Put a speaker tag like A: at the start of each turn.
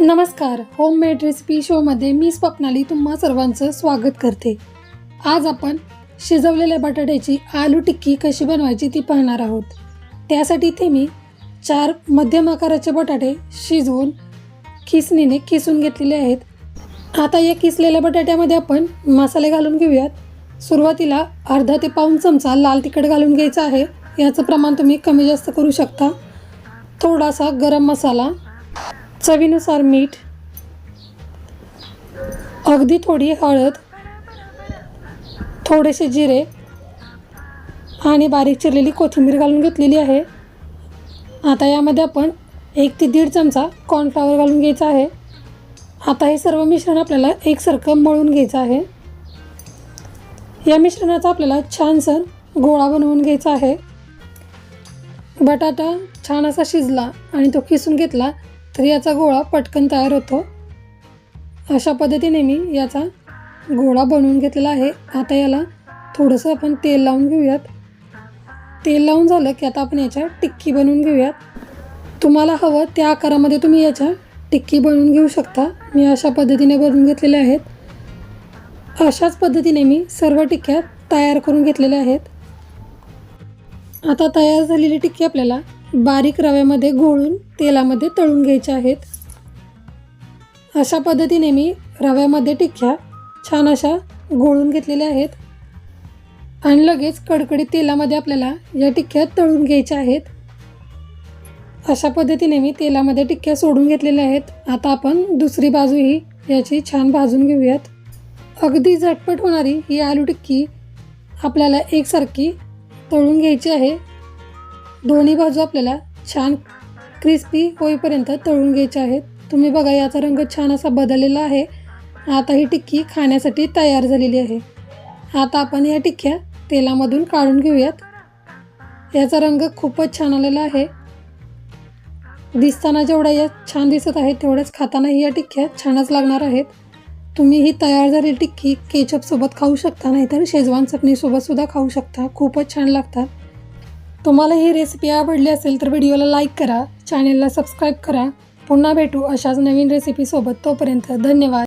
A: नमस्कार homemade recipe शोमध्ये मी स्वप्नाली तुम्हा सर्वांचं स्वागत करते. आज आपण शिजवलेल्या बटाट्याची आलू टिक्की कशी बनवायची ती पाहणार आहोत. त्यासाठी ते मी चार मध्यम आकाराचे बटाटे शिजवून खिसणीने किसून घेतलेले आहेत. आता या किसलेल्या बटाट्यामध्ये आपण मसाले घालून घेऊयात. सुरुवातीला अर्धा ते पाऊण चमचा लाल तिखट घालून घ्यायचा आहे. याचं प्रमाण तुम्ही कमी जास्त करू शकता. थोडासा गरम मसाला चवीनुसार मीठ अगदी थोडी हळद थोडेसे जिरे आणि बारीक चिरलेली कोथिंबीर घालून घेतलेली आहे. आता यामध्ये आपण एक ते दीड चमचा कॉर्नफ्लॉवर घालून घ्यायचा आहे. आता हे सर्व मिश्रण आपल्याला एकसारखं मळून घ्यायचं आहे. या मिश्रणाचा आपल्याला छानसर गोळा बनवून घ्यायचा आहे. बटाटा छान असा शिजला आणि तो किसून घेतला तर याचा गोळा पटकन तयार होतो. अशा पद्धतीने मी याचा गोळा बनवून घेतलेला आहे. आता याला थोडंसं आपण तेल लावून घेऊयात. तेल लावून झालं की आता आपण याच्या टिक्की बनवून घेऊयात. तुम्हाला हवं त्या आकारामध्ये तुम्ही याच्या टिक्की बनवून घेऊ शकता. मी अशा पद्धतीने बनवून घेतलेल्या आहेत. अशाच पद्धतीने मी सर्व टिक्क्या तयार करून घेतलेल्या आहेत. आता तयार झालेली टिक्की आपल्याला बारीक रव्यामध्ये घोळून तेलामध्ये तळून घ्यायच्या आहेत. अशा पद्धतीने मी रव्यामध्ये टिक्क्या छान अशा घोळून घेतलेल्या आहेत. आणि लगेच कडकडीत तेलामध्ये आपल्याला या टिक्क्या तळून घ्यायच्या आहेत. अशा पद्धतीने मी तेलामध्ये टिक्क्या सोडून घेतलेल्या आहेत. आता आपण दुसरी बाजूही याची छान भाजून घेऊयात. अगदी झटपट होणारी ही आलू टिक्की आपल्याला एकसारखी तळून घ्यायची आहे. दोन्ही बाजू आपल्याला छान क्रिस्पी होईपर्यंत तळून घ्यायचे आहेत. तुम्ही बघा याचा रंग छान असा बदललेला आहे. आता ही टिक्की खाण्यासाठी तयार झालेली आहे. आता आपण या टिक्क्या तेलामधून काढून घेऊयात. याचा रंग खूपच छान आलेला आहे. दिसताना जेवढ्या या छान दिसत आहेत तेवढ्याच खातानाही या टिक्क्या छानच लागणार आहेत. तुम्ही ही तयार झालेली टिक्की केचपसोबत खाऊ शकता नाहीतर शेजवान चटणीसोबतसुद्धा खाऊ शकता. खूपच छान लागतात. तुम्हाला ही रेसिपी आवडली असेल तर व्हिडिओला लाईक करा चॅनेलला सबस्क्राईब करा. पुन्हा भेटू अशाच नवीन रेसिपीसोबत तोपर्यंत धन्यवाद.